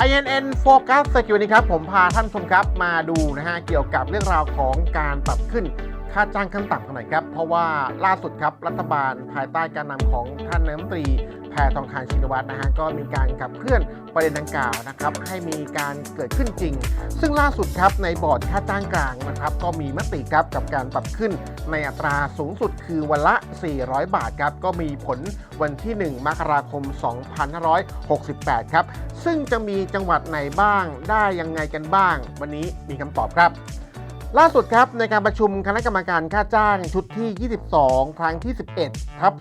CNN Focus สกิลนี้ครับ ผมพาท่านชมครับมาดูนะฮะเกี่ยวกับเรื่องราวของการปรับขึ้นค่าจ้างขั้นต่ำกันหน่อยครับ เพราะว่าล่าสุดครับรัฐบาลภายใต้การนำของท่านนายกรัฐมนตรีแพทองทานชินวัตรนะฮะก็มีการขับเคลื่อนประเด็นดังกล่าวนะครับให้มีการเกิดขึ้นจริง ซึ่งล่าสุดครับในบอร์ดค่าจ้างกลางนะครับก็มีมติครับกับการปรับขึ้น ในอัตราสูงสุดคือวันละ 400 บาทครับ ก็มีผลวันที่ 1 มกราคม 2568 ครับ ซึ่งจะมีจังหวัดไหนบ้าง ได้ยังไงกันบ้าง วันนี้มีคำตอบครับล่าสุดครับในการประชุมคณะกรรมการค่าจ้างชุดที่ 22 ครั้งที่ 11 ทับ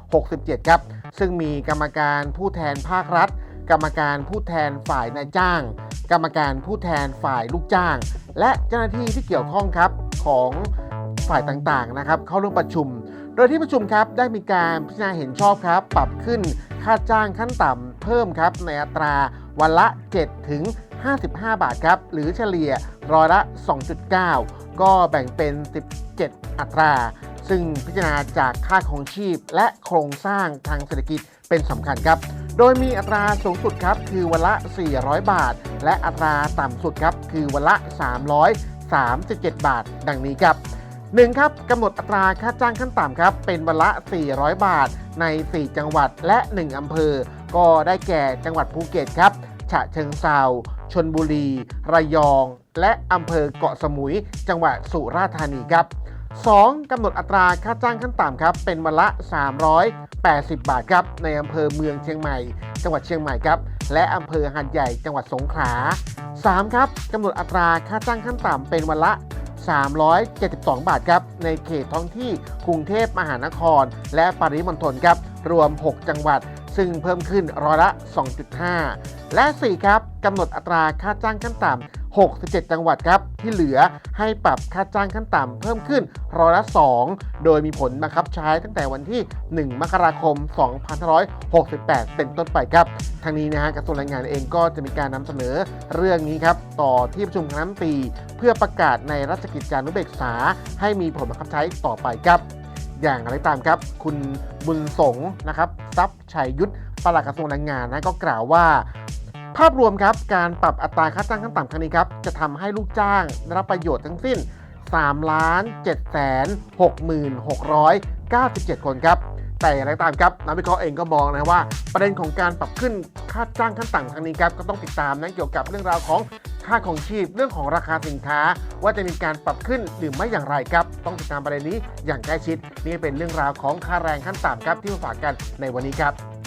2567 ครับ ซึ่งมีกรรมการผู้แทนภาครัฐ กรรมการผู้แทนฝ่ายนายจ้าง กรรมการผู้แทนฝ่ายลูกจ้าง และเจ้าหน้าที่ที่เกี่ยวข้องครับของ ฝ่ายต่างๆนะครับเข้าร่วมประชุม โดยที่ประชุมครับได้มีการพิจารณาเห็นชอบครับ ปรับขึ้นค่าจ้างขั้นต่ำเพิ่มครับในอัตราวันละ 7 ถึง 55 บาทครับหรือเฉลี่ยร้อยละ 2.9 ก็แบ่งเป็น 17 อัตรา ซึ่งพิจารณาจากค่าของชีพและโครงสร้างทางเศรษฐกิจเป็นสำคัญครับ โดยมีอัตราสูงสุดครับคือวันละ 400 บาท และอัตราต่ำสุดครับคือวันละ 337 บาท ดังนี้ครับ 1ครับกำหนดอัตราค่าจ้างขั้นต่ำครับ เป็นวันละ 400 บาทใน 4 จังหวัดและ 1 อำเภอ ก็ได้แก่จังหวัดภูเก็ตครับ ฉะเชิงเซาชนบุรี ระยอง และอำเภอเกาะสมุย จังหวัดสุราษฎร์ธานีครับ 2. กำหนดอัตราค่าจ้างขั้นต่ำครับ เป็นวันละ 380 บาทครับ ในอำเภอเมืองเชียงใหม่ จังหวัดเชียงใหม่ครับ และอำเภอหาดใหญ่ จังหวัดสงขลา 3. ครับกำหนดอัตราค่าจ้างขั้นต่ำเป็นวันละ 372 บาทครับ ในเขตท้องที่กรุงเทพมหานคร และปริมณฑลครับ รวม 6 จังหวัด ซึ่งเพิ่มขึ้นร้อยละ 2.5 และ 4 ครับกำหนดอัตราค่าจ้างขั้นต่ำ 67 จังหวัดครับ ที่เหลือให้ปรับค่าจ้างขั้นต่ำเพิ่มขึ้นร้อยละ 2 โดยมีผลบังคับใช้ตั้งแต่วันที่ 1 มกราคม 2568 เป็นต้นไปครับ ทางนี้นะฮะกระทรวงแรงงานเองก็จะมีการนำเสนอเรื่องนี้ครับ ต่อที่ประชุมคณะมนตรีเพื่อประกาศในราชกิจจานุเบกษา ให้มีผลบังคับใช้ต่อไปครับอย่างไรตามครับ คุณบุญสงนะครับทรัพย์ชัยยุทธปลัดกระทรวงแรงงานนะก็กล่าวว่า ภาพรวมครับการปรับอัตราค่าจ้างขั้นต่ำครั้งนี้ครับจะทำให้ลูกจ้างได้รับประโยชน์ทั้งสิ้น 3 ล้าน7 6 6 9 7 คนครับแต่อย่างไรตามครับนักวิเคราะห์เองก็มองนะว่า ประเด็นของการปรับขึ้นค่าจ้างขั้นต่ำครั้งนี้ครับก็ต้องติดตามนะเกี่ยวกับเรื่องราวของค่าของชีพเรื่องของราคาสินค้า ว่าจะมีการปรับขึ้นหรือไม่อย่างไรครับ ต้องติดตามประเด็นนี้อย่างใกล้ชิด นี่เป็นเรื่องราวของค่าแรงขั้นต่ำครับที่มาฝากกันในวันนี้ครับ